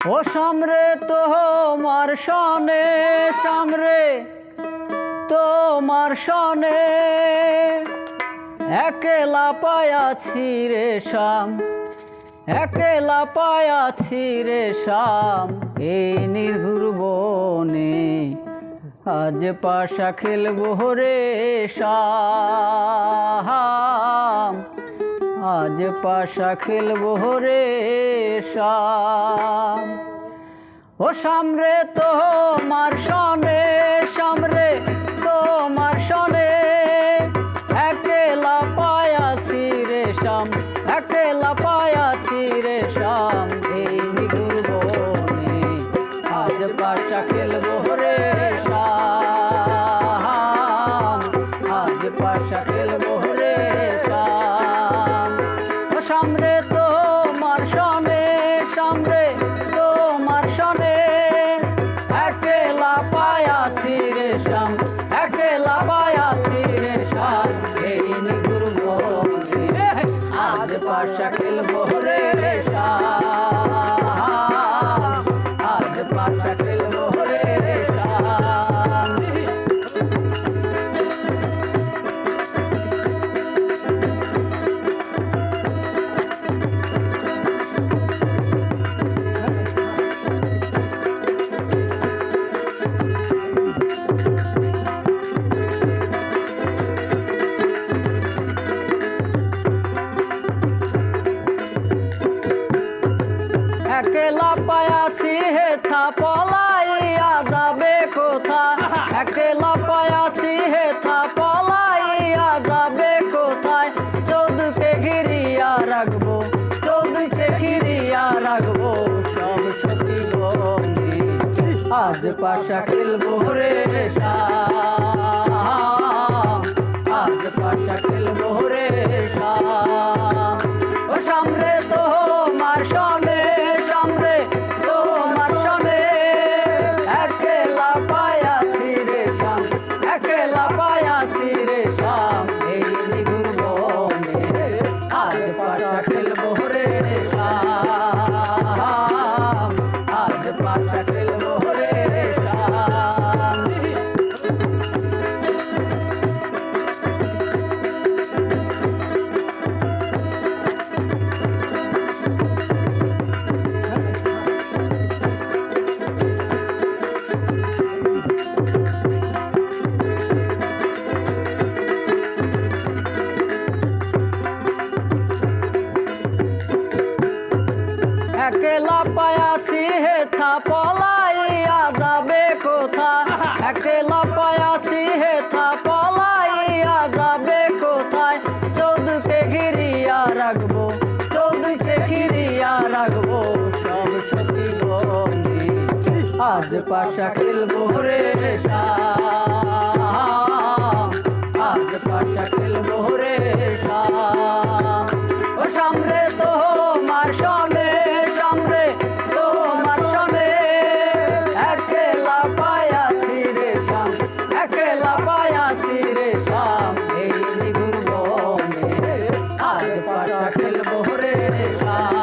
ও সামরে তোমার সনে, সামরে, তোমার সনে। একেলা পায়াছি রে শাম একেলা পায়াছি রে শাম এই নির্ঘুর বনে আজ পাশা খেলব রে শাম আজ পাশা খেলব রে শাম ও সামরে তোমার সনে সামরে শাম একেলা পায়াছি রে শাম এই নিগুর বনে আজ পাশা খেলব রে আজ পাশা খেলব রে আজ পাশা খেলব রে শাম একেলা পায়াছি হেথা পলাইয়া যাবে কোথা? একেলা পায়াছি হেথা পলাইয়া যাবে কোথায়? চৌদুকে ঘিরিয়া রাখব, চৌদুকে ঘিরিয়া রাখব, সব সতী বন্দি আজ পাশা খেলব রে শাম Bye.